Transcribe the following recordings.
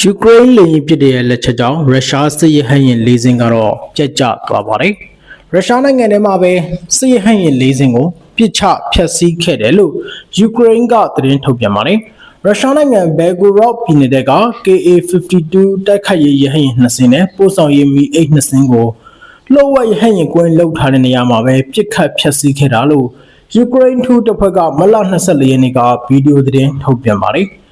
ယူကရိန်းလေယာဉ်ပစ်တဲ့လက်ချက်ကြောင့်ရုရှားစစ်ရဟတ်ယာဉ်လေးစင်းကတော့ပြတ်ကျသွားပါတယ်။ရုရှားနိုင်ငံထဲမှာပဲစစ်ရဟတ်ယာဉ်လေးစင်းကိုပစ်ချဖျက်ဆီးခဲ့တယ်လို့ယူကရိန်းကသတင်းထုတ်ပြန်ပါတယ်။ရုရှားနိုင်ငံဘယ်ဂိုရော့ပြည်နယ်က KA52 တိုက်ခိုက်ရေးရဟတ်ယာဉ်နှစ်စင်းနဲ့ပို့ဆောင်ရေးမီအိတ်နှစ်စင်းကိုလှုပ်ဝက်ရဟတ်ယာဉ်ကွင်းလှုပ်ထားတဲ့နေရာမှာပဲပစ်ခတ်ဖျက်ဆီးခဲ့တာလို့ယူကရိန်းထူးတပ်ဖွဲ့ကမလ24ရက်နေ့ကဗီဒီယိုသတင်းထုတ်ပြန်ပါတယ်။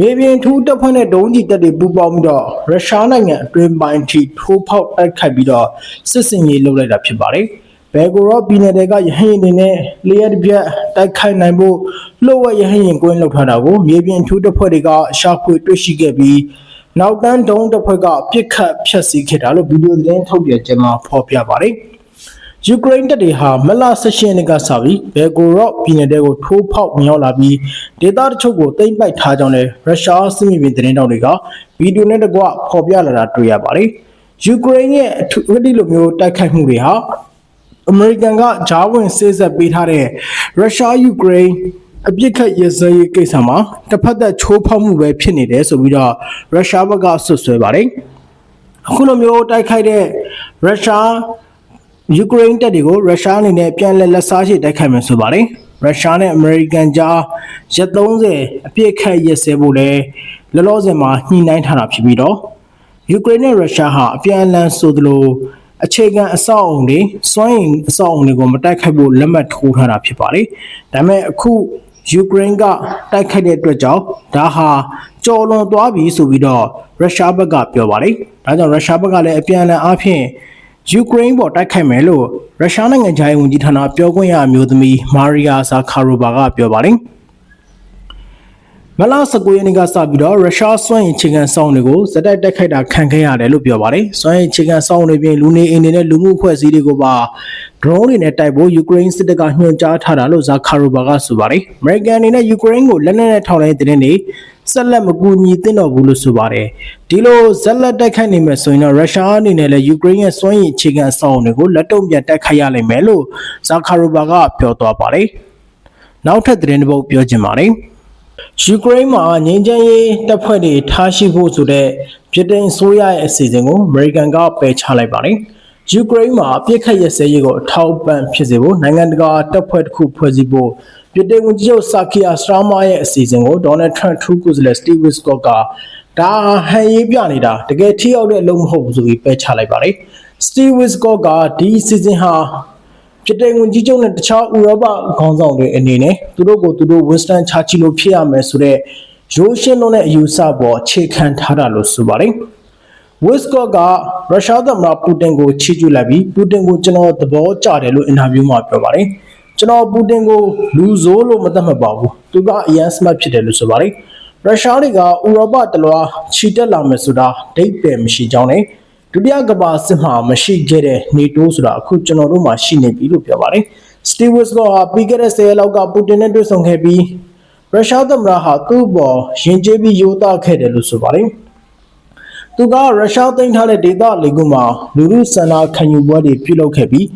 မြေပြင်ထူးတပ်ဖွဲ့နဲ့ဒုံးကျည်တပ်တွေပူးပေါင်းပြီးတော့ရုရှားနိုင်ငံအတွင်းပိုင်းထိထိုးဖောက်တိုက်ခိုက်ပြီးတော့စစ်စင်ရေးလုပ်လိုက်တာဖြစ်ပါတယ်။ဘယ်ကိုရောပြည်နယ်တွေကရဟရင်တွေနဲ့လျှက်တစ်ပြက်တိုက်ခိုက်နိုင်ဖို့လှုပ်ဝက်ရဟရင်ကွင်းလှုပ်ထားတာကိုမြေပြင်ထူးတပ်ဖွဲ့တွေကရှာဖွေတွေ့ရှိခဲ့ပြီးနောက်တန်းဒုံးတပ်ဖွဲ့ကပြစ်ခတ်ဖျက်ဆီးခဲ့တာလို့ဗီဒီယိုသတင်းထုတ်ပြန်ကြေညာဖော်ပြပါတယ်။ ယူကရိန်းတပ်တွေဟာမလ16ရက်နေ့ကစပြီးဘယ်ကိုရော့ပြည်နယ်တွေကိုထိုးဖောက်ဝင်ရောက်လာပြီးဒေသတချို့ကိုသိမ်းပိုက်ထားကြောင်းလည်းရုရှားစစ်မြေပြင်သတင်းတောက်တွေကဗီဒီယိုနဲ့တကွဖော်ပြလာတာတွေ့ရပါတယ်။ယူကရိန်းရဲ့အထူးဒီလိုမျိုးတိုက်ခိုက်မှုတွေဟာအမေရိကန်ကဂျားဝင်စေးဆက်ပေးထားတဲ့ရုရှားယူကရိန်းအပြစ်ခတ်ရစရေးကိစ္စမှာတစ်ဖက်သက်ချိုးဖောက်မှုပဲဖြစ်နေတယ်ဆိုပြီးတော့ရုရှားဘက်ကဆွဆွဲပါတယ်။အခုလိုမျိုးတိုက်ခိုက်တဲ့ရုရှား ယူကရိန်းတပ်တွေကိုရုရှားအနေနဲ့ပြန်လည်လက်စားရှိတိုက်ခိုက်မယ်ဆိုပါတယ်။ရုရှားနဲ့အမေရိကန်ကြားရက်30အပြည့်ခတ်ရက်စဲဖို့လဲလောလောဆယ်မှာညှိနှိုင်းထားတာဖြစ်ပြီးတော့ယူကရိန်းနဲ့ရုရှားဟာအပြန်အလှန်ဆိုသလိုအခြေခံအဆောက်အုံတွေစွမ်းအင်အဆောက်အုံတွေကိုမတိုက်ခိုက်ဖို့လက်မှတ်ထိုးထားတာဖြစ်ပါတယ်။ဒါပေမဲ့အခုယူကရိန်းကတိုက်ခိုက်တဲ့အတွက်ကြောင့်ဒါဟာကြော်လွန်သွားပြီဆိုပြီးတော့ရုရှားဘက်ကပြောပါတယ်။ဒါကြောင့်ရုရှားဘက်ကလည်းအပြန်အလှန်အားဖြင့် ယူကရိန်းပေါ်တိုက်ခိုက်မယ်လို့ရုရှားနိုင်ငံခြားရေးဝန်ကြီးဌာနပြောခွင့်ရအမျိုးသမီးမာရီယာဇာခါရိုဘာကပြောပါတယ်။ မလ19ရက်နေ့ကစပြီးတော့ရုရှားစွမ်းအင်ခြေခံစောင်းတွေကိုဇက်တိုက်တိုက်ခိုက်တာခံခဲ့ရတယ်လို့ပြောပါတယ်။စွမ်းအင်ခြေခံစောင်းတွေပြင်လူနေအိမ်တွေနဲ့လူမှုအဖွဲ့အစည်းတွေကိုပါ drone တွေနဲ့တိုက်ဖို့ယူကရိန်းစစ်တပ်ကညွှန်ကြားထားတာလို့ဇာခါရိုဘာကဆိုပါတယ်။ American အနေနဲ့ယူကရိန်းကိုလက်နက်နဲ့ထောက်လှမ်းတဲ့တဲ့နေဆက်လက်မကူညီသင့်တော့ဘူးလို့ဆိုပါတယ်ဒီလိုဇက်လက်တိုက်ခိုက်နေမယ်ဆိုရင်တော့ရုရှားအနေနဲ့လည်းယူကရိန်းရဲ့စွမ်းရည်အခြေခံအဆောက်အအုံတွေကိုလက်တုံ့ပြန်တိုက်ခိုက်ရလိမ့်မယ်လို့ဇာခါရိုဘာကပြောသွားပါတယ်နောက်ထပ်သတင်းတစ်ပုဒ်ပြောချင်ပါတယ် ယူကရိန်းမှာငြိမ်းချမ်းရေးတပ်ဖွဲ့တွေထားရှိဖို့ဆိုတဲ့ပြည်တိုင်ဆိုးရရဲ့အစီအစဉ်ကိုအမေရိကန်ကပယ်ချလိုက်ပါတယ်ယူကရိန်းမှာပြစ်ခတ်ရစဲရေးကိုအထောက်ပံ့ဖြစ်စေဖို့နိုင်ငံတကာတပ်ဖွဲ့တစ်ခုဖွဲ့စည်းဖို့ပြည်တိုင်ဝန်ကြီးချုပ်ဆာကီယာစတရာမာရဲ့အစီအစဉ်ကိုဒေါ်နယ်ထရန့်ထူးကိုယ်စားလှယ်စတီဗ်ဝစ်ကော့ကဒါဟန်ရေးပြနေတာတကယ်ထိရောက်တဲ့အလုပ်မဟုတ်ဘူးဆိုပြီးပယ်ချလိုက်ပါတယ်စတီဗ်ဝစ်ကော့ကဒီအစီအစဉ်ဟာ ပြည်တိုင်ဝန်ကြီးချုပ်နဲ့တခြားဥရောပခေါင်းဆောင်တွေအနေနဲ့သူတို့ကိုသူတို့ဝင်းစတန်ချာချီလိုဖြစ်ရမယ်ဆိုတဲ့ရိုးရှင်းလုံးတဲ့အယူဆပေါ်အခြေခံထားတာလို့ဆိုပါတယ်ဝစ်ကော့ကရုရှားသမ္မတပူတင်ကိုချီးကျူးလိုက်ပြီးပူတင်ကိုကျွန်တော်သဘောကျတယ်လို့အင်တာဗျူးမှာပြောပါတယ်ကျွန်တော်ပူတင်ကိုလူဆိုးလို့မသတ်မှတ်ပါဘူးသူကအရန်စမတ်ဖြစ်တယ်လို့ဆိုပါတယ်ရုရှားတွေကဥရောပတလွားခြိတက်လာမယ်ဆိုတာဒိတ်ပယ်မရှိကြောင်းနဲ့ ဒုတိယကမ္ဘာစစ်မှာမရှိခဲ့တဲ့ NATO ဆိုတာအခုကျွန်တော်တို့မှာရှိနေပြီလို့ပြောပါတယ်စတီဗစ်ကဟာပြီးခဲ့တဲ့10ရက်လောက်ကပူတင်နဲ့တွေ့ဆုံခဲ့ပြီးရုရှားသမ္မတဟာသူ့ဘောရင်ကျေးပြီးရိုးသားခဲ့တယ်လို့ဆိုပါတယ်သူကရုရှားသိမ်းထားတဲ့ဒေသလေကူမှာလူလူဆန္ဒခံယူပွဲတွေပြုလုပ်ခဲ့ပြီး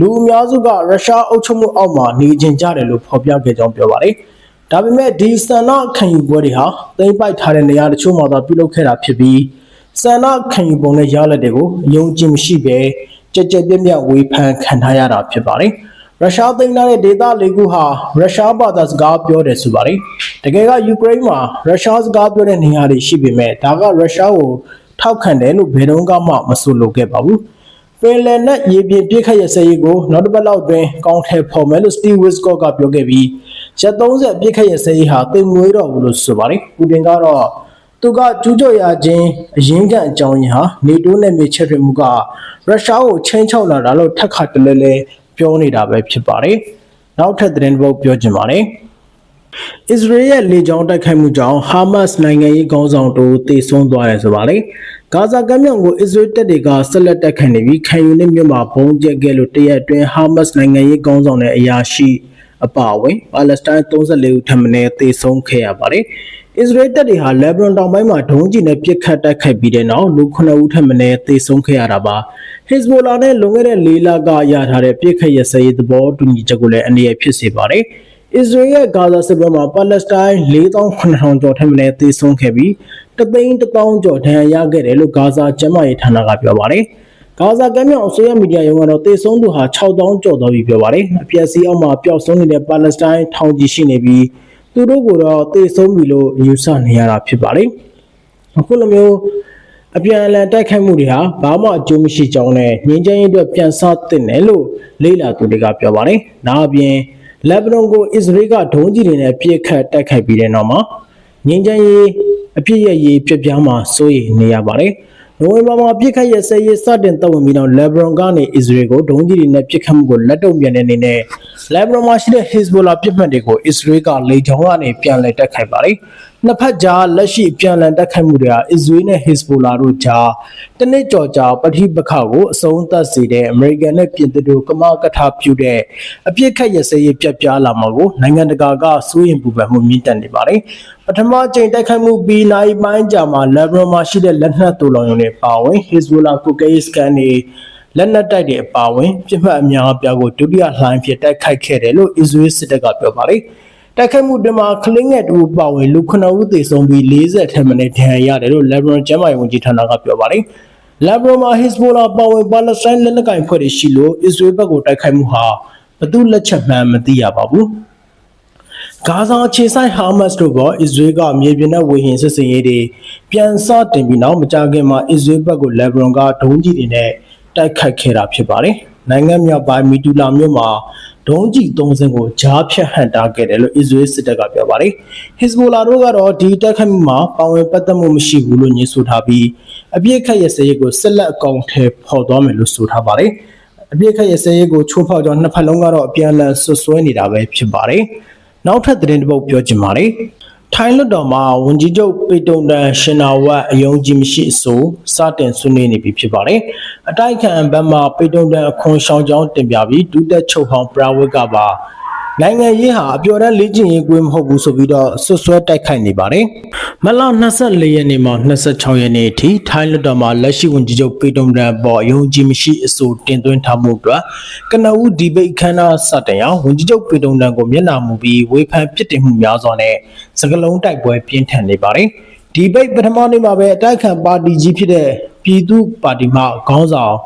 လူအများစုကရုရှားအုပ်ချုပ်မှုအောက်မှာနေကျင်ကြတယ်လို့ဖော်ပြခဲ့ကြောင်းပြောပါတယ်။ဒါပေမဲ့ဒီဆန္ဒခံယူပွဲတွေဟာသိမ်းပိုက်ထားတဲ့နေရာတချို့မှာသာပြုလုပ်ခဲ့တာဖြစ်ပြီး ဆန္ဒခံယူပုံနဲ့ရလက်တွေကိုအယုံကြည်မရှိဘဲကြက်ကြက်ပြက်ပြက်ဝေဖန်ခံထားရတာဖြစ်ပါတယ်။ရုရှားသိမ်းထားတဲ့ဒေသလေးခုဟာရုရှားဘာသာစကားပြောတယ်ဆိုပါတယ်။တကယ်ကယူကရိန်းမှာရုရှားစကားပြောတဲ့နေရာတွေရှိပေမဲ့ဒါကရုရှားကိုထောက်ခံတယ်လို့ဘယ်တော့မှမဆိုလိုခဲ့ပါဘူး။ပင်လယ်နဲ့ရေပြင်ပြစ်ခတ်ရစရေးကိုနောက်တစ်ပတ်လောက်တွင်ကောင်းထည့်ဖော်မယ်လို့ Steve Witkoff ကပြောခဲ့ပြီးရက်30ပြစ်ခတ်ရစရေးဟာတိမ်မွေးတော့ဘူးလို့ဆိုပါတယ်။ပူတင်ကတော့ သူကကျူးကျော်ရခြင်းအရင်းခံအကြောင်းရင်းဟာနေတိုးနဲ့မြေချက်တွေမှုကရုရှားကိုချင်းချောက်လာတာလို့ထက်ခါတလဲလဲပြောနေတာပဲဖြစ်ပါတယ်။နောက်ထပ်သတင်းတစ်ပုဒ်ပြောချင်ပါတယ်။အစ္စရေးရဲ့လေကြောင်းတိုက်ခိုက်မှုကြောင့်ဟာမတ်စ်နိုင်ငံရေးခေါင်းဆောင်တို့တေဆုံးသွားတယ်ဆိုပါလေ။ဂါဇာကမ်းမြောင်ကိုအစ္စရေးတပ်တွေကဆက်လက်တိုက်ခိုက်နေပြီးခံယူနေမြို့မှာဘုံကျက်ခဲ့လို့တရက်အတွင်းဟာမတ်စ်နိုင်ငံရေးခေါင်းဆောင်တဲ့အရာရှိအပါအဝင်ပါလက်စတိုင်း34ဦးထပ်မံတေဆုံးခဲ့ရပါတယ်။ အစ္စရေးတပ်တွေဟာလက်ဘနွန်တောင်ပိုင်းမှာဒုံးကျည်နဲ့ပစ်ခတ်တိုက်ခိုက်ပြီးတဲ့နောက်လူ9ဦးထပ်မံတေဆုံးခဲ့ရတာပါ။ဟစ်ဇ်ဘိုလာနဲ့လွန်ခဲ့တဲ့၄လကရထားတဲ့ပစ်ခတ်ရစရေးသဘောတူညီချက်ကိုလည်းအနေရဖြစ်စေပါတယ်။အစ္စရေးရဲ့ဂါဇာစစ်ပွဲမှာပါလက်စတိုင်း4800ကျော်ထက်မနည်းသေဆုံးခဲ့ပြီးတသိန်း1000ကျော်ဒဏ်ရာရခဲ့တယ်လို့ဂါဇာကျန်းမာရေးဌာနကပြောပါတယ်။ဂါဇာကမ်းမြောင်အစိုးရမီဒီယာရုံးကတော့သေဆုံးသူဟာ6000ကျော်သွားပြီပြောပါတယ်။အပြည့်အစည်အောက်မှာပျောက်ဆုံးနေတဲ့ပါလက်စတိုင်းထောင်ကြီးရှိနေပြီး သူတို့ကတော့သေဆုံးပြီလို့ယူဆနေရတာဖြစ်ပါတယ်။အခုလိုမျိုးအပြန်အလှန်တိုက်ခိုက်မှုတွေဟာဘာမှအကျိုးမရှိကြောင်းနဲ့ငြင်းချမ်းရေးအတွက်ပြန်ဆသင့်တယ်လို့လေ့လာသူတွေကပြောပါတယ်။ဒါအပြင်လက်ဘနွန်ကိုအစ္စရေးကဒုံးကျည်တွေနဲ့ပြစ်ခတ်တိုက်ခိုက်ပြီးတဲ့နောက်မှာငြင်းချမ်းရေးအပြစ်ရဲ့ရေးပြပြားမှာစိုးရိမ်နေရပါတယ်။ နိုဝင်ဘာမှာပြစ်ခတ်ရဲ့ဆယ်ရေးစတင်သက်ဝင်ပြီးတော့လက်ဘနွန်ကနေအစ္စရေးကိုဒုံးကျည်တွေနဲ့ပြစ်ခတ်မှုကိုလက်တုံ့ပြန်တဲ့အနေနဲ့လက်ဘနွန်မှာရှိတဲ့ Hezbollah ပြစ်မှတ်တွေကိုအစ္စရေးကလေကြောင်းကနေပြန်လည်တိုက်ခိုက်ပါတယ်။ နှစ်ဖက်ကြားလက်ရှိပြန်လည်တိုက်ခိုက်မှုတွေဟာအစ္စရေးနဲ့ Hezbollah တို့ကြားတနစ်ကြော်ကြာပဋိပက္ခကိုအဆုံးသတ်စေတဲ့အမေရိကန်နဲ့ပြင်သစ်တို့ကမကထပြုတဲ့အပြစ်ခတ်ရစရေးပြတ်ပြားလာမှာကိုနိုင်ငံတကာကစိုးရိမ်ပူပန်မှုမြင့်တက်နေပါတယ်။ပထမကြိမ်တိုက်ခိုက်မှုပြီးနိုင်ပိုင်းကြာမှာလက်ဘနွန်မှာရှိတဲ့လက်နက်တူလောင်ရုံတွေပါဝင် Hezbollah ကိုကေးစကန်တွေလက်နက်တိုက်တဲ့အပါဝင်ပြစ်မှတ်အများအပြားကိုဒုတိယလှိုင်းဖြစ်တိုက်ခိုက်ခဲ့တယ်လို့အစ္စရေးစစ်တပ်ကပြောပါတယ်။ တိုက်ခိုက်မှုတွင်မှာကလင်းငယ်တူပါဝင်လူ9ဦးသေဆုံးပြီး40ထက်မနည်းဒဏ်ရာရတယ်လို့လက်ဘနွန်ကျန်းမာရေးဝန်ကြီးဌာနကပြောပါတယ်။လက်ဘနွန်မှာဟစ်ဇ်ဘိုလာပါဝင်ပါလက်စတိုင်းလက်နက်ကိုင်ဖွဲ့တွေရှိလို့အစ္စရေးဘက်ကိုတိုက်ခိုက်မှုဟာဘသူလက်ချက်မှန်မသိရပါဘူး။ဂါဇာခြေဆိုင်ဟာမတ်တို့ကအစ္စရေးကမြေပြင်နဲ့ဝေဟင်စစ်စင်ရေးတွေပြန်စတင်ပြီးနောက်မကြာခင်မှာအစ္စရေးဘက်ကိုလက်ဘနွန်ကဒုံးကျည်တွေနဲ့ တိုက်ခိုက်ခဲ့တာဖြစ်ပါတယ်။နိုင်ငံမြောက်ပိုင်းမီတူလာမြို့မှာဒုံးကျည်၃စင်းကိုဂျားဖြတ်ဟန်တာခဲ့တယ်လို့အစ္စရေးစစ်တပ်ကပြောပါတယ်။ Hezbollah တို့ကတော့ဒီတိုက်ခိုက်မှုမှာပါဝင်ပတ်သက်မှုမရှိဘူးလို့ညွှန်ဆိုထားပြီးအပြစ်ခတ်ရစရေးကိုဆက်လက်အကောင့်ထဲပေါ်သွားမယ်လို့ဆိုထားပါတယ်။အပြစ်ခတ်ရစရေးကိုချိုးဖောက်ကြောင်းနှစ်ဖက်လုံးကတော့အပြန်အလှန်ဆွဆွဲနေတာပဲဖြစ်ပါတယ်။နောက်ထပ်သတင်းတစ်ပုဒ်ပြောချင်ပါတယ်။ ထိုင်းလွှတ်တော်မှာဝန်ကြီးချုပ်ပေတုံတန်ရှင်နာဝတ်အယုံကြည်မရှိအဆိုစတင်ဆွေးနွေးနေပြီဖြစ်ပါတယ်။အတိုက်ခံဘက်မှပေတုံတန်အခွန်ရှောင်ကြောင်းတင်ပြပြီးဒုတက်ချုပ်ဟောင်းပရာဝစ်ကပါ နိုင်ငံရေးဟာအပျော်တမ်းလေ့ကျင့်ရေးကွင်းမဟုတ်ဘူးဆိုပြီးတော့ဆွဆွဲတိုက်ခိုက်နေပါတယ်။မလ24ရက်နေ့မှ26ရက်နေ့အထိထိုင်းလွှတ်တော်မှာလက်ရှိဝန်ကြီးချုပ်ပေတုံတန်ပေါ်ယုံကြည်မရှိအဆိုတင်သွင်းထားမှုအတွက်ကနဦးဒီဘိတ်ခမ်းနားစတင်အောင်ဝန်ကြီးချုပ်ပေတုံတန်ကိုမျက်နှာမူပြီးဝေဖန်ပြစ်တင်မှုများစွာနဲ့စကလုံးတိုက်ပွဲပြင်းထန်နေပါတယ်။ ဒီဘိတ်ပထမနေ့မှာပဲအတိုက်ခံပါတီကြီးဖြစ်တဲ့ပြည်သူ့ပါတီမှခေါင်းဆောင်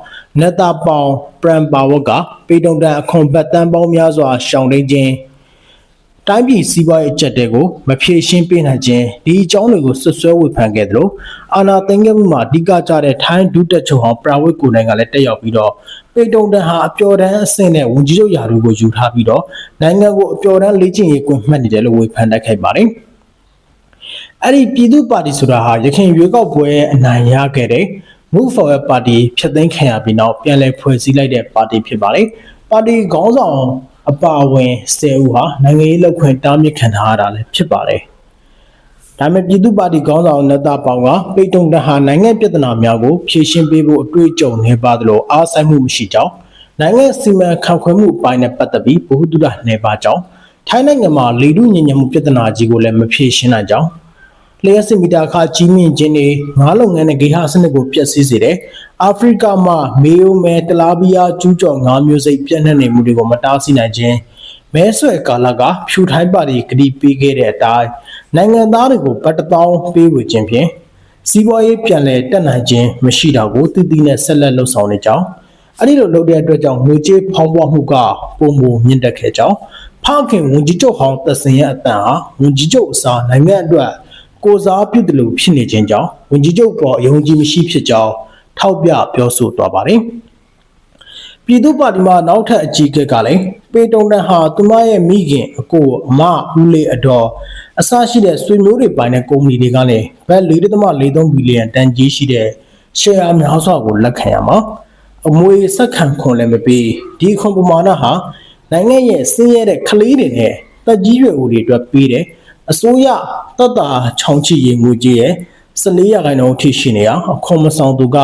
နက်တာပေါင်ပရန်ပါဝတ်ကပေတုံတန်အခွန်ဘတ်တန်းပေါင်းများစွာရှောင်တိန်ခြင်းတိုင်းပြည်စီးပွားရေးအကျပ်တဲကိုမဖြေရှင်းပေးနိုင်ခြင်းဒီအကြောင်းတွေကိုဆွဆွဲဝေဖန်ခဲ့သလိုအာနာသိန်းခဲ့မှုမှာအဓိကကျတဲ့ထိုင်းဒုတက်ချုပ်ဟောင်းပရာဝစ်ကိုနိုင်ကလည်းတက်ရောက်ပြီးတော့ပေတုံတန်ဟာအပျော်တမ်းအဆင့်နဲ့ဝန်ကြီးချုပ်ယာရုကိုယူထားပြီးတော့နိုင်ငံကိုအပျော်တမ်းလေ့ကျင့်ရေးကွန်မှတ်နေတယ်လို့ဝေဖန်တိုက်ခိုက်ပါတယ် အဲ့ဒီပြည်သူ့ပါတီဆိုတာဟာရခိုင်ရွေးကောက်ပွဲအနိုင်ရခဲ့တဲ့ Move Forward Party ဖြစ်သိမ်းခံရပြီးနောက်ပြန်လည်ဖွဲ့စည်းလိုက်တဲ့ပါတီဖြစ်ပါတယ်။ပါတီခေါင်းဆောင်အပါအဝင်10ဦးဟာနိုင်ငံရေးလောက်ခွင့်တားမြစ်ခံထားရတာလည်းဖြစ်ပါတယ်။ဒါပေမဲ့ပြည်သူ့ပါတီခေါင်းဆောင်နတပေါင်ကပိတ်တုံတဟာနိုင်ငံပြဿနာများကိုဖြေရှင်းပေးဖို့အတွေ့အကြုံနေပါသလိုအားဆိုင်မှုမရှိကြောင်းနိုင်ငံစီမံခန့်ခွဲမှုအပိုင်းနဲ့ပတ်သက်ပြီးဗဟုသုတနေပါကြောင်းထိုင်းနိုင်ငံမှာလေထုညဉ့်ညံမှုပြဿနာကြီးကိုလည်းမဖြေရှင်းနိုင်ကြောင်း လျှက်စစ်မီတာခါကြီးမြင့်ခြင်းတွေငါးလုပ်ငန်းနဲ့ဂေဟစနစ်ကိုပျက်စီးစေတယ်။အာဖရိကမှာမေယိုမဲတလာဘီယာကျူးကျော်ငါးမျိုးစိတ်ပြန့်နှံ့နေမှုတွေကိုမတားဆီးနိုင်ခြင်းမဲဆွဲကာလကဖြူထိုင်းပါတီကတိပေးခဲ့တဲ့အတိုင်းနိုင်ငံသားတွေကိုဗတ်တောင်းပေးဝေခြင်းဖြင့်စီးပွားရေးပြန်လည်တက်နိုင်ခြင်းမရှိတာကိုတည်တည်နဲ့ဆက်လက်လှုပ်ဆောင်နေကြောင်းအဲ့ဒီလိုလုပ်တဲ့အတွက်ကြောင့်ငွေကြေးဖောင်းပွားမှုကပုံမမြင့်တက်ခဲ့ကြောင်းဖခင်ဝန်ကြီးချုပ်ဟောင်းသက်စင်ရဲ့အတန်ဟာဝန်ကြီးချုပ်အစားနိုင်ငံအတွက် ကိုစားပြုတယ်လို့ဖြစ်နေခြင်းကြောင့်ဝန်ကြီးချုပ်ပေါ်အယုံကြည်မရှိဖြစ်ကြောင်းထောက်ပြပြောဆိုသွားပါတယ်။ပြည်သူ့ပါတီမှနောက်ထပ်အကြီးအကဲကလည်းပေတုံတန်ဟာသူမရဲ့မိခင်အကိုအမဦးလေးအတော်အစရှိတဲ့ဆွေမျိုးတွေပိုင်တဲ့ကုမ္ပဏီတွေကလည်းဘတ်4.43ဘီလီယံတန်ကြီးရှိတဲ့ share များစွာကိုလက်ခံရမှာအမွေဆက်ခံခွန်လည်းမပေးဒီခွန်ပမာဏဟာနိုင်ငံရဲ့ဆင်းရဲတဲ့ကလေးတွေနဲ့တက်ကြီးရွယ်ဦးတွေအတွက်ပေးတယ် အစိုးရတပ်တာချောင်းချီရင်ငွေကြီးရဲ့14ရာခိုင်နှုန်းထိရှိနေအောင်အခွန်မဆောင်သူက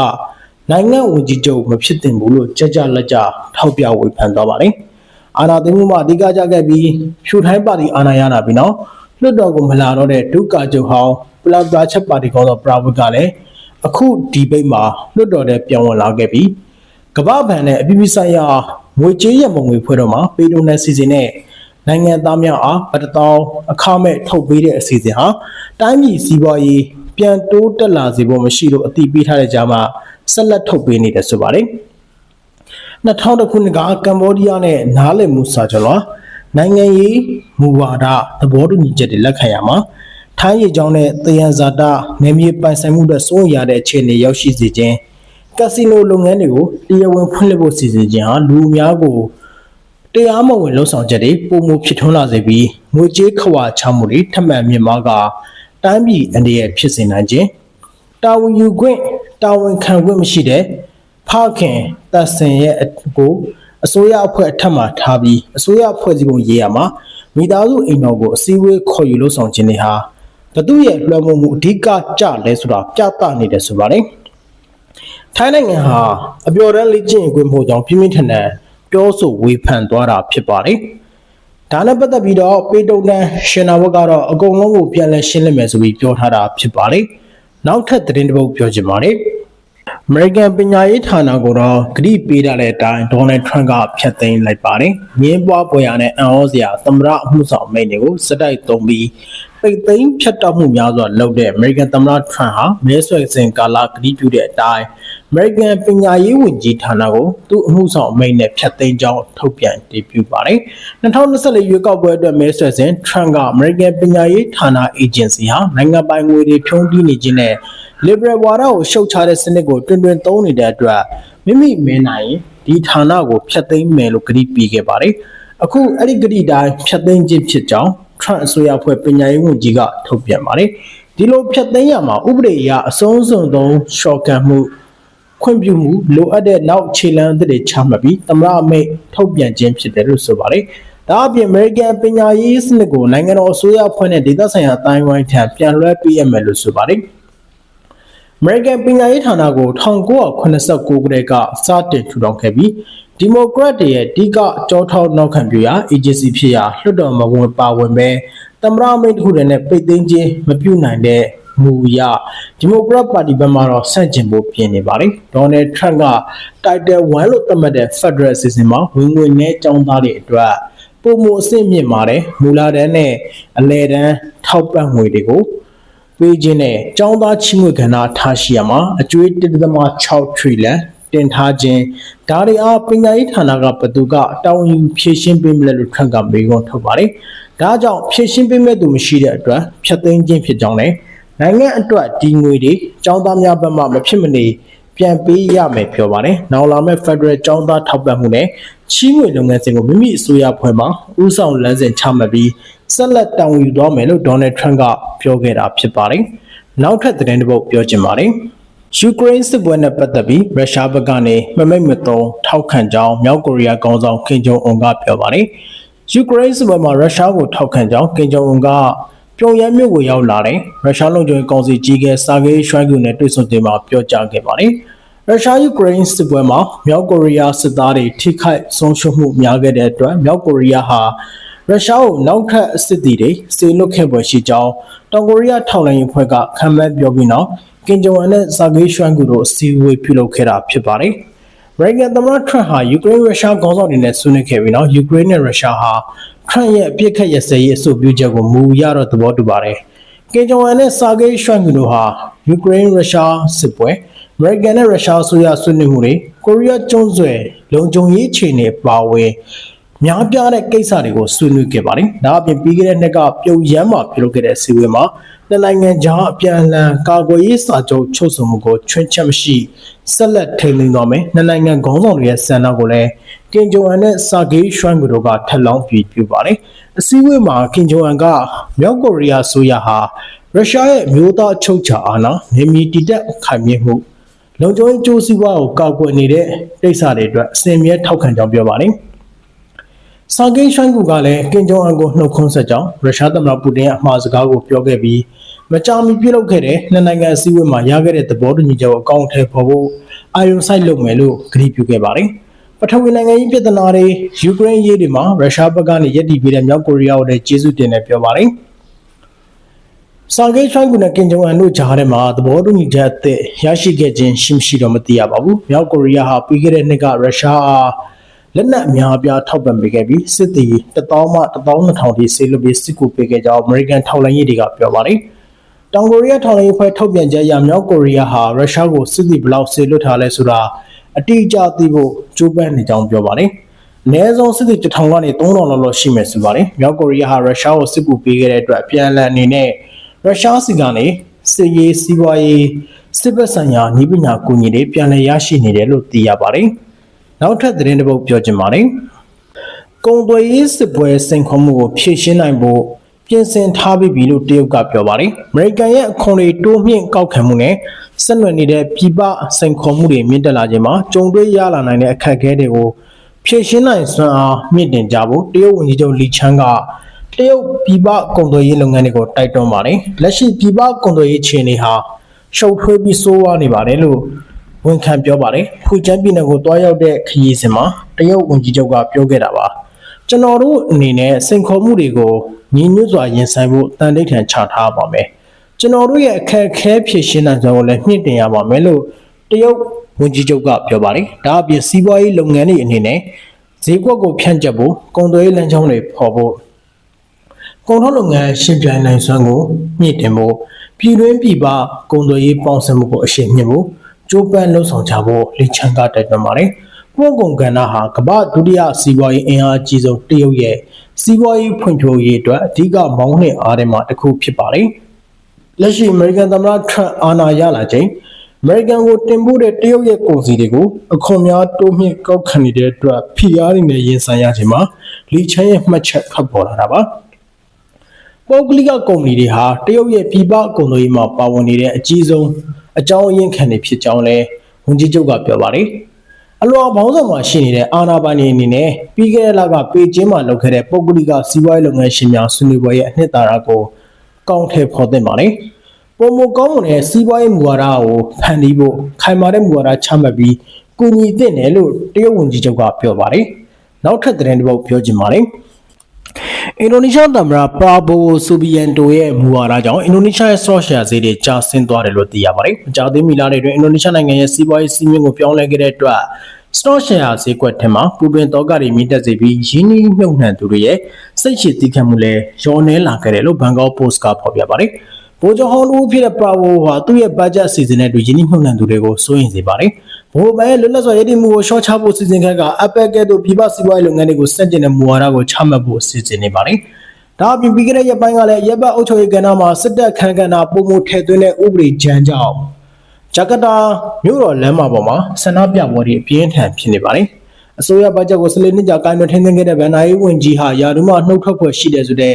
နိုင်ငံဝန်ကြီးချုပ်မဖြစ်တင်ဘူးလို့ကြကြလက်ကြထောက်ပြဝေဖန်သွားပါတယ်။အာဏာသိမ်းမှုမှာအဓိကကြခဲ့ပြီးဖြူထိုင်းပါတီအာဏာရလာပြီးနောက်လွှတ်တော်ကိုမလာတော့တဲ့ဒုက္ကချုပ်ဟောင်းပလပချက်ပါတီခေါင်းဆောင်ပရာဝတ်ကလည်းအခုဒီဘိတ်မှာလွှတ်တော်ထဲပြောင်းဝင်လာခဲ့ပြီးကမ္ဘာ့ဘဏ်နဲ့အပြည်ပြည်ဆိုင်ရာငွေကြေးရမုံငွေဖွဲ့တော်မှာပေတိုနယ်စီစဉ်နဲ့ နိုင်ငံသားများအားဗတတောင်းအခမဲ့ထုတ်ပေးတဲ့အစီအစဉ်ဟာတိုင်းပြည်စီးပွားရေးပြန်တိုးတက်လာစေဖို့မရှိလို့အတိပေးထားတဲ့ကြားမှာဆက်လက်ထုတ်ပေးနေတယ်ဆိုပါတယ်2000ခုနှစ်ကကမ္ဘောဒီးယားနဲ့နားလည်မှုစာချုပ်လာနိုင်ငံရေးမူဝါဒသဘောတူညီချက်တွေလက်ခံရမှာထိုင်းရေကြောင်းနဲ့တယံဇာတနေမြေပိုင်ဆိုင်မှုတွေစိုးရတဲ့အခြေအနေရောက်ရှိစေခြင်းကက်စီနိုလုပ်ငန်းတွေကိုတရားဝင်ဖွင့်လှစ်ဖို့စီစဉ်ခြင်းဟာလူအများကို တရားမဝင်လှုပ်ဆောင်ချက်တွေပုံမှုဖြစ်ထွန်းလာစေပြီးငွေကြေးခွာချမှုတွေထပ်မံမြင့်မားကတိုင်းပြည်အနေနဲ့ဖြစ်စေနိုင်ခြင်းတာဝန်ယူခွင့်တာဝန်ခံခွင့်မရှိတဲ့ဖခင်တပ်ဆင်ရဲ့အကိုအစိုးရအဖွဲ့အထက်မှထားပြီးအစိုးရအဖွဲ့စည်းပုံရေးရမှာမိသားစုအိမ်တော်ကိုအစည်းအဝေးခေါ်ယူလို့ဆောင်ခြင်းတွေဟာဘသူရဲ့လွှမ်းမိုးမှုအဓိကကြလဲဆိုတာပြသနေတယ်ဆိုပါတယ်ထိုင်းနိုင်ငံဟာအပျော်တမ်းလေ့ကျင့်ခွင့်မှုကြောင့်ပြင်းပြင်းထန်ထန် ပြောဆိုဝေဖန်သွားတာဖြစ်ပါတယ်ဒါနဲ့ပတ်သက်ပြီးတော့ပေတုံတန်ရှင်နာဝတ်ကတော့အကုန်လုံးကိုပြန်လည်ရှင်းလင်းမယ်ဆိုပြီးပြောထားတာဖြစ်ပါတယ်နောက်ထပ်သတင်းတစ်ပုဒ်ပြောချင်ပါတယ် အမေရိကန်ပညာရေးဌာနကိုတော့ဂရိပေးထားတဲ့အတိုင်းဒေါ်နယ်ထရန့်ကဖျက်သိမ်းလိုက်ပါတယ်။ငင်းပွားပွဲရနဲ့အံ့ဩစရာသမ္မတအမှုဆောင်မိန့်တွေကိုစတိုက်သုံးပြီးပိတ်သိမ်းဖျက်တောက်မှုများစွာလုပ်တဲ့အမေရိကန်သမ္မတထရန့်ဟာမဲဆွယ်စဉ်ကာလဂရိပြုတဲ့အတိုင်းအမေရိကန်ပညာရေးဝန်ကြီးဌာနကိုသူ့အမှုဆောင်အမိန့်နဲ့ဖျက်သိမ်းကြောင်းထုတ်ပြန်တည်ပြုပါတယ်။2024ရွေးကောက်ပွဲအတွက်မဲဆွယ်စဉ်ထရန့်ကအမေရိကန်ပညာရေးဌာနအေဂျင်စီဟာနိုင်ငံပိုင်ငွေတွေဖြုံးတီးနေခြင်းနဲ့ liberal ဝါဒကိုရှုတ်ချတဲ့စနစ်ကိုတွင်တွင်သုံးနေတဲ့အတွက်မိမိမင်းနိုင်ဒီဌာနကိုဖျက်သိမ်းမယ်လို့ကတိပေးခဲ့ပါတယ်။အခုအဲ့ဒီကတိတိုင်းဖျက်သိမ်းခြင်းဖြစ်ကြောင်း Trump အစိုးရဖွဲ့ပညာရေးဝန်ကြီးကထုတ်ပြန်ပါတယ်။ဒီလိုဖျက်သိမ်းရမှာဥပဒေအရအဆုံးစွန်ဆုံးရှော့ကန်မှုခွင့်ပြုမှုလိုအပ်တဲ့နောက်ခြေလှမ်းတွေချမှတ်ပြီးသမရအမိတ်ထုတ်ပြန်ခြင်းဖြစ်တယ်လို့ဆိုပါတယ်။ဒါအပြင် American ပညာရေးစနစ်ကိုနိုင်ငံတော်အစိုးရဖွဲ့နဲ့ဒေသဆိုင်ရာအတိုင်းဝိုင်းထံပြန်လွှဲပေးရမယ်လို့ဆိုပါတယ်။ American ပညာရေးဌာနကို1989ခုနှစ်ကစတင်ထူထောင်ခဲ့ပြီးဒီမိုကရက်တွေရဲ့အဓိကကြောထောက်နောက်ခံပြုရာ agency ဖြစ်ရာလွှတ်တော်မဝင်ပါဝင်ပဲသမရမိတ်တစ်ခုတည်းနဲ့ပိတ်သိမ်းခြင်းမပြုနိုင်တဲ့မူအရဒီမိုကရက်ပါတီဘက်မှတော့ဆန့်ကျင်ဖို့ပြင်နေပါတယ်ဒေါ်နယ်ထရန့်က Title 1လို့သတ်မှတ်တဲ့ Federal အစီအစဉ်မှာဝင်ငွေနဲ့ចောင်းသားတွေအတွက်ပုံမှုအဆင့်မြင့်ပါတယ်မူလာတန်းနဲ့အလဲတန်းထောက်ပံ့ငွေတွေကို ပေးခြင်းနဲ့ចောင်းသားချီးမွေးကဏ္ဍထားရှိရမှာအကျွေး1.6 trillion တင်ထားခြင်းဒါတွေအားပညာရေးဌာနကဘသူကတောင်းယူဖြည့်ရှင်းပေးမလဲလို့ထပ်ကမေးခွန်းထုတ်ပါတယ်။ဒါကြောင့်ဖြည့်ရှင်းပေးမဲ့သူမရှိတဲ့အတွက်ဖြတ်သိမ်းခြင်းဖြစ်ကြောင်းနဲ့နိုင်ငံအတွက်ဒီငွေတွေចောင်းသားများဘက်မှမဖြစ်မနေပြန်ပေးရမယ်ပြောပါတယ်။နောက်လာမယ့် Federal ចောင်းသားထောက်ပံ့မှုနဲ့ချီးငွေလုပ်ငန်းစဉ်ကိုမိမိအစိုးရဖွဲ့မှဥဆောင်လမ်းစဉ်ချမှတ်ပြီး ဆက်လက်တောင်းယူသွားမယ်လို့ဒေါ်နယ်ထရန့်ကပြောခဲ့တာဖြစ်ပါတယ်။နောက်ထပ်သတင်းတစ်ပုဒ်ပြောချင်ပါတယ်။ယူကရိန်းစစ်ပွဲနဲ့ပတ်သက်ပြီးရုရှားဘက်ကနေမမိတ်မသုံးထောက်ခံကြောင်းမြောက်ကိုရီးယားခေါင်းဆောင်ကင်ဂျုံအွန်ကပြောပါတယ်။ယူကရိန်းစစ်ပွဲမှာရုရှားကိုထောက်ခံကြောင်းကင်ဂျုံအွန်ကပြုံရမ်းမြို့ကိုရောက်လာတဲ့ရုရှားလုံခြုံရေးကောင်စီကြီးကစာဂေးရွှိုင်းကူနဲ့တွေ့ဆုံချိန်မှာပြောကြားခဲ့ပါတယ်။ရုရှားယူကရိန်းစစ်ပွဲမှာမြောက်ကိုရီးယားစစ်သားတွေထိခိုက်ဆုံးရှုံးမှုများခဲ့တဲ့အတွက်မြောက်ကိုရီးယားဟာ ရုရှားကိုနောက်ထပ်အစစ်တီတွေစေလွတ်ခဲ့ပွဲရှိကြောင်းတောင်ကိုရီးယားထောက်လှမ်းရေးဖွဲ့ကခံမှန်းပြောပြီးနောက်ကင်ဂျုံအန်နဲ့ဇာဂေးရွှမ်ကူတို့အစည်းအဝေးပြုလုပ်ခဲ့တာဖြစ်ပါတယ်။ရိုင်ဂန်သမ္မတထရန့်ဟာယူကရိန်းရုရှားခေါင်းဆောင်တွေနဲ့ဆွေးနွေးခဲ့ပြီးနောက်ယူကရိန်းနဲ့ရုရှားဟာထရန့်ရဲ့အပြစ်ခတ်ရစဲရေးအဆိုပြုချက်ကိုမူရတော့သဘောတူပါတယ်။ကင်ဂျုံအန်နဲ့ဇာဂေးရွှမ်ကူတို့ဟာယူကရိန်းရုရှားစစ်ပွဲအမေရိကန်နဲ့ရုရှားအစိုးရဆွေးနွေးမှုတွေကိုရီးယားကျွန်းဆွယ်လုံခြုံရေးအခြေအနေပါဝင် များပြားတဲ့ကိစ္စတွေကိုဆွေးနွေးခဲ့ပါတယ်။ဒါအပြင်ပြီးခဲ့တဲ့နှစ်ကပြုတ်ရမ်းမှာပြုလုပ်ခဲ့တဲ့စီဝေးမှာနှစ်နိုင်ငံကြားအပြန်အလှန်ကာကွယ်ရေးစာချုပ်ချုပ်ဆိုမှုကိုချွင်းချက်မရှိဆက်လက်ထိန်းသိမ်းသွားမယ်။နှစ်နိုင်ငံခေါင်းဆောင်တွေရဲ့ဆန္ဒကိုလည်းကင်ဂျုံအန်နဲ့စာဂေးရွှမ်တို့ကထပ်လောင်းပြီးပြုပါတယ်။အစည်းအဝေးမှာကင်ဂျုံအန်ကမြောက်ကိုရီးယားဆိုရဟာရုရှားရဲ့မျိုးသားချုပ်ချာအာဏာနေမီတည်တက်ခိုင်မြဲမှုလုံခြုံရေးကြိုးစည်းဝါးကိုကောက်ကွယ်နေတဲ့တိစ္စတွေအတွက်အစဉ်အမြဲထောက်ခံကြောင်းပြောပါတယ်။ ဆာဂေးရှိုင်းကူကလည်းကင်ဂျုံအန်ကိုနှုတ်ခွန်းဆက်ကြောင်းရုရှားသမ္မတပူတင်ရဲ့အမှားစကားကိုပြောခဲ့ပြီးမကြာမီပြုလုပ်ခဲ့တဲ့နှစ်နိုင်ငံအစည်းအဝေးမှာရခဲ့တဲ့သဘောတူညီချက်ကိုအကောင့်ထဲပေါ်ဖို့အာရုံစိုက်လုပ်မယ်လို့ကတိပြုခဲ့ပါတယ်။ပထဝီနိုင်ငံရေးပြည်ထနာတွေယူကရိန်းရေးတွေမှာရုရှားဘက်ကနေရည်တည်ပြီးတဲ့မြောက်ကိုရီးယားကိုလည်းကျေးဇူးတင်တယ်ပြောပါတယ်။ဆာဂေးရှိုင်းကူနဲ့ကင်ဂျုံအန်တို့ကြားထဲမှာသဘောတူညီချက်အသစ်ရရှိခဲ့ခြင်းရှိမရှိတော့မသိရပါဘူး။မြောက်ကိုရီးယားဟာပြီးခဲ့တဲ့နှစ်ကရုရှားအား လက်နက်အများအပြားထောက်ပံ့ပေးခဲ့ပြီးစစ်သည်1000မှ12000ထိဆေးလွတ်ပြီးစစ်ကူပေးခဲ့ကြောင်း American ထောက်လှမ်းရေးတွေကပြောပါတယ်။တောင်ကိုရီးယားထောက်လှမ်းရေးဖွဲ့ထုတ်ပြန်ချက်အရမြောက်ကိုရီးယားဟာရုရှားကိုစစ်သည်ဘလောက်ဆေးလွတ်ထားလဲဆိုတာအတိအကျသိဖို့ကြိုးပမ်းနေကြောင်းပြောပါတယ်။အနည်းဆုံးစစ်သည်1000ကနေ3000လောက်လောက်ရှိမယ်ဆိုပါတယ်။မြောက်ကိုရီးယားဟာရုရှားကိုစစ်ကူပေးခဲ့တဲ့အတွက်ပြန်လည်အနေနဲ့ရုရှားစီကနေစစ်ရေးစီးပွားရေးစစ်ဘက်ဆိုင်ရာနည်းပညာကူညီတွေပြန်လည်ရရှိနေတယ်လို့သိရပါတယ်။ နောက်ထပ်သတင်းတစ်ပုဒ်ပြောချင်ပါတယ်။ကုံသွေးရေးစစ်ပွဲစိန်ခေါ်မှုကိုဖြေရှင်းနိုင်ဖို့ပြင်ဆင်ထားပြီးပြီလို့တရုတ်ကပြောပါတယ်။အမေရိကန်ရဲ့အခွန်တွေတိုးမြင့်ကောက်ခံမှုနဲ့ဆက်နွယ်နေတဲ့ပြည်ပစိန်ခေါ်မှုတွေမြင့်တက်လာခြင်းမှာကြုံတွေ့ရလာနိုင်တဲ့အခက်အခဲတွေကိုဖြေရှင်းနိုင်စွမ်းအားမြင့်တင်ကြဖို့တရုတ်ဝန်ကြီးချုပ်လီချန်းကတရုတ်ပြည်ပကုန်သွယ်ရေးလုပ်ငန်းတွေကိုတိုက်တွန်းပါတယ်။လက်ရှိပြည်ပကုန်သွယ်ရေးခြေအနေဟာရှုပ်ထွေးပြီးဆိုးဝါးနေပါတယ်လို့ ဝန်ခံပြောပါတယ်။ဖူကျန်းပြည်နယ်ကိုတွားရောက်တဲ့ခရီးစဉ်မှာတရုတ်ဝန်ကြီးချုပ်ကပြောခဲ့တာပါ။ကျွန်တော်တို့အနေနဲ့စိန်ခေါ်မှုတွေကိုညီညွတ်စွာရင်ဆိုင်ဖို့တန်တိတ်ထန်ချထားပါမယ်။ကျွန်တော်တို့ရဲ့အခက်အခဲဖြေရှင်းနိုင်စွမ်းကိုလည်းမြင့်တင်ရပါမယ်လို့တရုတ်ဝန်ကြီးချုပ်ကပြောပါတယ်။ဒါအပြင်စီးပွားရေးလုပ်ငန်းတွေအနေနဲ့ဈေးကွက်ကိုဖြန့်ကျက်ဖို့ကုန်သွယ်ရေးလမ်းကြောင်းတွေဖော်ဖို့ကုန်ထုတ်လုပ်ငန်းရှင်ပြိုင်နိုင်စွမ်းကိုမြင့်တင်ဖို့ပြည်တွင်းပြည်ပကုန်သွယ်ရေးပေါင်းစပ်မှုကိုအရှိန်မြင့်ဖို့ ကြိုးပမ်းလှုံ့ဆော်ကြဖို့လိချန်ကတိုက်တွန်းပါတယ်။ပို့ကုန်ကဏ္ဍဟာကမ္ဘာဒုတိယစီးပွားရေးအင်အားကြီးဆုံးတရုတ်ရဲ့စီးပွားရေးဖွံ့ဖြိုးရေးအတွက်အဓိကမောင်းနှင်အားတွေမှာတစ်ခုဖြစ်ပါတယ်။လက်ရှိအမေရိကန်သမ္မတထရန့်အာဏာရလာချိန်အမေရိကန်ကိုတင်ပို့တဲ့တရုတ်ရဲ့ကုန်စည်တွေကိုအခွန်များတိုးမြင့်ကောက်ခံနေတဲ့အတွက်ဖိအားတွေနဲ့ရင်ဆိုင်ရခြင်းမှာလီချန်ရဲ့မှတ်ချက်ခတ်ပေါ်လာတာပါ။ပုဂ္ဂလိကကုမ္ပဏီတွေဟာတရုတ်ရဲ့ပြည်ပကုန်သွယ်ရေးမှာပါဝင်နေတဲ့အကြီးဆုံး အကြောင်းအရင်းခံတွေဖြစ်ကြောင်းလည်းဝန်ကြီးချုပ်ကပြောပါတယ်။အလွန်ဘောင်းဆောင်မှာရှိနေတဲ့အာဏာပိုင်တွေအနေနဲ့ပြီးခဲ့တဲ့လကပေကျင်းမှာလုပ်ခဲ့တဲ့ပုဂ္ဂလိကစီးပွားရေးလုပ်ငန်းရှင်များဆွေးနွေးပွဲရဲ့အနှစ်သာရကိုကောင်းထဲဖော်သင့်ပါတယ်။ပုံမကောင်းမွန်တဲ့စီးပွားရေးမူဝါဒကိုဖန်တီးဖို့ခိုင်မာတဲ့မူဝါဒချမှတ်ပြီးကူညီသင့်တယ်လို့တရုတ်ဝန်ကြီးချုပ်ကပြောပါတယ်။နောက်ထပ်သတင်းတစ်ပုဒ်ပြောချင်ပါတယ်။ အင်ဒိုနီးရှားသမ္မတပါဘိုဆူဘီယန်တိုရဲ့မူဝါဒကြောင့်အင်ဒိုနီးရှားရဲ့ stock share ဈေးတွေကျဆင်းသွားတယ်လို့သိရပါတယ်။မကြာသေးမီလတွေအတွင်းအင်ဒိုနီးရှားနိုင်ငံရဲ့စီးပွားရေးစီးမြင့်ကိုပြောင်းလဲခဲ့တဲ့အတွက် stock share ဈေးကွက်ထဲမှာပူပင်တော့ကတွေမြင့်တက်စေပြီးရင်းနှီးမြှုပ်နှံသူတွေရဲ့စိတ်ရှည်တည်ခံမှုလည်းလျော့နည်းလာခဲ့တယ်လို့ဘန်ကောက်ပို့စ်ကဖော်ပြပါတယ်။ဗိုလ်ချုပ်ဟောင်းလူဖြစ်တဲ့ပါဝိုဟာသူ့ရဲ့ budget အစီအစဉ်နဲ့အတူရင်းနှီးမြှုပ်နှံသူတွေကိုစိုးရိမ်စေပါတယ်။ ဘိုးဘဲလွတ်လပ်စွာရည်တည်မှုကိုရှော့ချဖို့စီစဉ်ခဲ့က Apple ကဲ့သို့ပြည်ပစီးပွားရေးလုပ်ငန်းတွေကိုစတင်တဲ့မူဝါဒကိုချမှတ်ဖို့စီစဉ်နေပါတယ်။ဒါအပြင်ပြီးခဲ့တဲ့ရက်ပိုင်းကလည်းရပ်ဘတ်အုပ်ချုပ်ရေးကဏ္ဍမှာစစ်တပ်ခန်းကဏ္ဍပုံမှုထည့်သွင်းတဲ့ဥပဒေကြမ်းကြောင့်ဂျကာတာမြို့တော်လမ်းမပေါ်မှာဆန္ဒပြပွဲတွေအပြင်းထန်ဖြစ်နေပါတယ်။အစိုးရဘတ်ဂျက်ကိုစလစ်နှစ်ကြာကိုင်းတွင်ထင်းထင်းခဲ့တဲ့ဗန်နာယီဝန်ကြီးဟာယာဒူးမှနှုတ်ထွက်ဖွယ်ရှိတယ်ဆိုတဲ့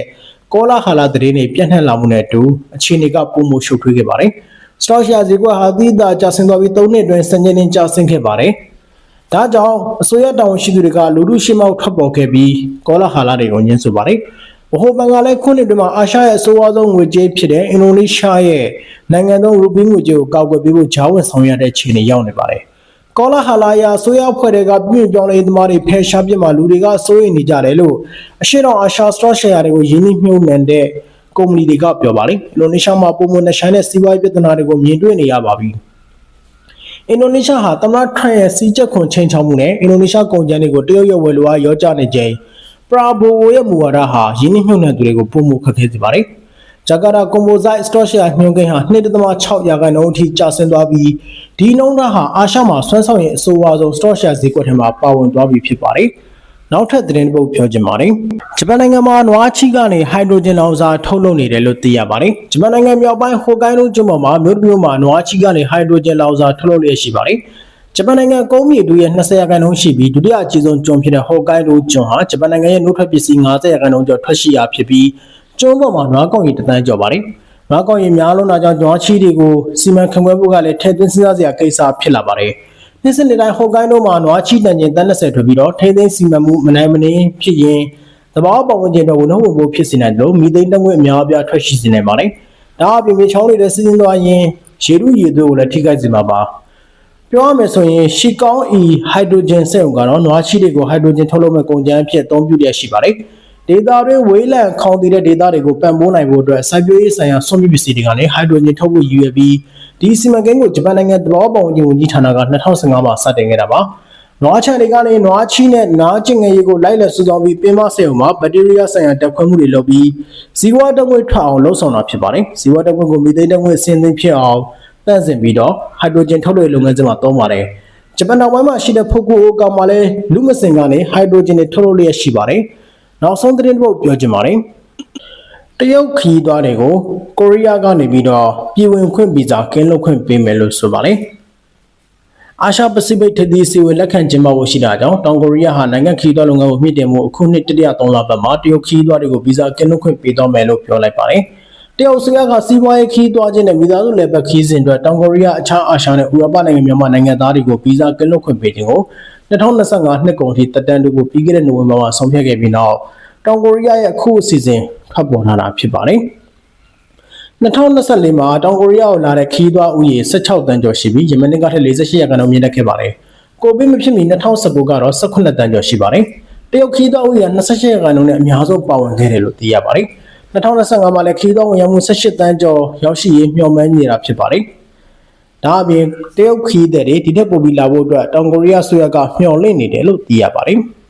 ကောလာဟာလာသတင်းတွေပြန့်နှံ့လာမှုနဲ့အတူအခြေအနေကပုံမှုရှုပ်ထွေးခဲ့ပါတယ်။ stock share ဈေးကွက်ဟာသီးသာကျဆင်းသွားပြီး၃နှစ်အတွင်းစံချိန်တင်ကျဆင်းခဲ့ပါတယ်။ဒါကြောင့်အစိုးရတာဝန်ရှိသူတွေကလူလူရှင်းမောက်ထွက်ပေါ်ခဲ့ပြီးကောလာဟာလာတွေကိုညှင်းဆိုပါတယ်။ဗဟိုဘဏ်ကလည်းခုနှစ်တွင်မှာအာရှရဲ့အဆိုးအဆုံးငွေကြေးဖြစ်တဲ့အင်ဒိုနီးရှားရဲ့နိုင်ငံသုံးရူပီးငွေကြေးကိုကောက်ွယ်ပေးဖို့ဂျားဝင်ဆောင်ရွက်တဲ့ခြေအနေရောက်နေပါတယ်။ကောလာဟာလာယာဆိုရဖွဲ့တွေကပြည်ပြောင်းလဲသမားတွေဖယ်ရှားပြစ်မှာလူတွေကစိုးရိမ်နေကြတယ်လို့အရှိတော်အာရှစတော့ရှယ်ယာတွေကိုရင်းနှီးမြှုပ်နှံတဲ့ ကုမ္ပဏီတွေကပြောပါတယ်။အင်ဒိုနီးရှားမှာပုံမှန်နှဆိုင်တဲ့စီးပွားရေးပြဿနာတွေကိုမြင်တွေ့နေရပါပြီ။အင်ဒိုနီးရှားဟာသမ္မတထရန့်ရဲ့စီးချက်ခွန်ချိန်ချောက်မှုနဲ့အင်ဒိုနီးရှားကုန်ကျန်းတွေကိုတရုတ်ရဲ့ဝယ်လိုအားရောကြနေချိန်ပရာဘိုရဲ့မူဝါဒဟာယင်းနှိမ့်မြုပ်နှံသူတွေကိုပုံမှုခက်ခဲစေပါတယ်။ဂျကာတာကွန်ပိုဆိုက်စတော့ရှယ်ညွှန်းကိန်းဟာ2.6ရာခိုင်နှုန်းအထိကျဆင်းသွားပြီးဒီနှုန်းထားဟာအာရှမှာဆွမ်းဆောင်ရည်အဆိုးအဝါဆုံးစတော့ရှယ်ဈေးကွက်ထဲမှာပါဝင်သွားပြီဖြစ်ပါတယ်။ နောက်ထပ်သတင်းတစ်ပုဒ်ပြောချင်ပါတယ်။ဂျပန်နိုင်ငံမှာနွားချီကနေဟိုက်ဒရိုဂျင်လောင်စာထုတ်လုပ်နေတယ်လို့သိရပါတယ်။ဂျပန်နိုင်ငံမြောက်ပိုင်းဟိုကိုင်းဒိုကျွန်းပေါ်မှာမြို့တစ်မြို့မှာနွားချီကနေဟိုက်ဒရိုဂျင်လောင်စာထုတ်လုပ်လျက်ရှိပါတယ်။ဂျပန်နိုင်ငံကုန်းမြေတူရဲ့20ရာခိုင်နှုန်းရှိပြီးဒုတိယအကြီးဆုံးကျွန်းဖြစ်တဲ့ဟော့ကိုင်းဒိုကျွန်းဟာဂျပန်နိုင်ငံရဲ့နှုတ်ထွက်ပစ္စည်း90ရာခိုင်နှုန်းကျော်ထွက်ရှိရာဖြစ်ပြီးကျွန်းပေါ်မှာနွားကောင်ရီတသန်းကျော်ပါတယ်။နွားကောင်ရီများလုံးတာကြောင့်နွားချီတွေကိုစီမံခန့်ခွဲဖို့ကလည်းထည့်သွင်းစဉ်းစားစရာကိစ္စဖြစ်လာပါတယ်။ နှစ်စဉ်တိုင်းဟော့ကိုင်းဒိုမှာနွားချီတန်ချိန်30ထွက်ပြီးတော့ထိသိမ်းစီမံမှုမနိုင်မနှင်းဖြစ်ရင်တဘာပတ်ဝန်းကျင်တော့ဝန်ထမ်းဝန်ပိုးဖြစ်စေနိုင်တယ်လို့မိသိန်းတငွေ့အများအပြားထွက်ရှိစေနိုင်ပါတယ်။ဒါအပြင်မြေချောင်းတွေနဲ့စီးစင်းသွားရင်ရေရုရေသွေးကိုလည်းထိခိုက်စေမှာပါ။ပြောရမယ်ဆိုရင်ရှီကောင်းအီဟိုက်ဒရိုဂျင်စက်ုံကတော့နွားချီတွေကိုဟိုက်ဒရိုဂျင်ထုတ်လုပ်မဲ့ကုန်ကြမ်းအဖြစ်အသုံးပြုရရှိပါတယ်။ ဒေတာတွင်ဝေးလံခေါင်တည်တဲ့ဒေတာတွေကိုပံ့ပိုးနိုင်ဖို့အတွက်စိုက်ပျိုးရေးဆိုင်ရာဆွန့်ပစ္စည်းတွေကနေဟိုက်ဒရိုဂျင်ထုတ်ဖို့ရည်ရွယ်ပြီးဒီစီမံကိန်းကိုဂျပန်နိုင်ငံသဘောပေါက်ဝင်ကြီးဝန်ကြီးဌာနက2015မှာစတင်ခဲ့တာပါ။နွားချန်တွေကနေနွားချီနဲ့နားကျင်ငယ်ရီကိုလိုက်လက်စုဆောင်ပြီးပင်မဆေုံမှာဘက်တီးရီးယားဆိုင်ရာတက်ခွဲမှုတွေလုပ်ပြီးဇီဝတက်ငွေထွက်အောင်လှုံ့ဆော်တာဖြစ်ပါတယ်။ဇီဝတက်ငွေကိုမီသိန်းတက်ငွေဆင်းသင်းဖြစ်အောင်တန့်စင်ပြီးတော့ဟိုက်ဒရိုဂျင်ထုတ်လုပ်ရေးလုပ်ငန်းစဉ်မှာသုံးပါတယ်။ဂျပန်တောင်ပိုင်းမှာရှိတဲ့ဖုတ်ကူအိုကောင်မှာလည်းလူမစင်ကနေဟိုက်ဒရိုဂျင်တွေထုတ်လုပ်လျက်ရှိပါတယ်။ နောက်ဆုံးသတင်းတစ်ပုဒ်ပြောချင်ပါတယ်။တရုတ်ခီးသွားတွေကိုကိုရီးယားကနေပြီးတော့ပြည်ဝင်ခွင့်ဗီဇာကင်းလွတ်ခွင့်ပေးမယ်လို့ဆိုပါတယ်။အာရှပစိဖိတ်ထသီစီဝင်လက်ခံကျင်းပဖို့ရှိတာကြောင့်တောင်ကိုရီးယားဟာနိုင်ငံခီးသွားလုပ်ငန်းကိုမြင့်တင်မှုအခုနှစ်တတိယ3လပတ်မှာတရုတ်ခီးသွားတွေကိုဗီဇာကင်းလွတ်ခွင့်ပေးတော့မယ်လို့ပြောလိုက်ပါတယ်။တရုတ်စကားကစီးပွားရေးခီးသွားခြင်းနဲ့မိသားစုလည်းပဲခီးစဉ်အတွက်တောင်ကိုရီးယားအခြားအာရှနဲ့ဥရောပနိုင်ငံများမှနိုင်ငံသားတွေကိုဗီဇာကင်းလွတ်ခွင့်ပေးခြင်းကို 2025နှစ်ကုန်ထိတက်တန်းတို့ကိုပြီးခဲ့တဲ့နိုဝင်ဘာမှာဆုံးဖြတ်ခဲ့ပြီးနောက်တောင်ကိုရီးယားရဲ့အခုအစီအစဉ်ထွက်ပေါ်လာတာဖြစ်ပါတယ်။2024မှာတောင်ကိုရီးယားကိုလာတဲ့ခီးသွားဥယေ16တန်းကျော်ရှိပြီးယမန်နှစ်ကထက်48ရာခိုင်နှုန်းမြင့်တက်ခဲ့ပါတယ်။ကိုဗစ်မဖြစ်မီ2019ကတော့18တန်းကျော်ရှိပါတယ်။တရုတ်ခီးသွားဥယေ28ရာခိုင်နှုန်းနဲ့အများဆုံးပါဝင်ခဲ့တယ်လို့သိရပါတယ်။2025မှာလည်းခီးသွားဝင်ရောက်မှု18တန်းကျော်ရောက်ရှိရေးမျှော်မှန်းနေတာဖြစ်ပါတယ်။ ဒါအပြင်တရုတ်ခီးတဲ့တွေဒီထက်ပိုပြီးလာဖို့အတွက်တောင်ကိုရီးယားဆိုရကမျှော်လင့်နေတယ်လို့သိရပါတယ်။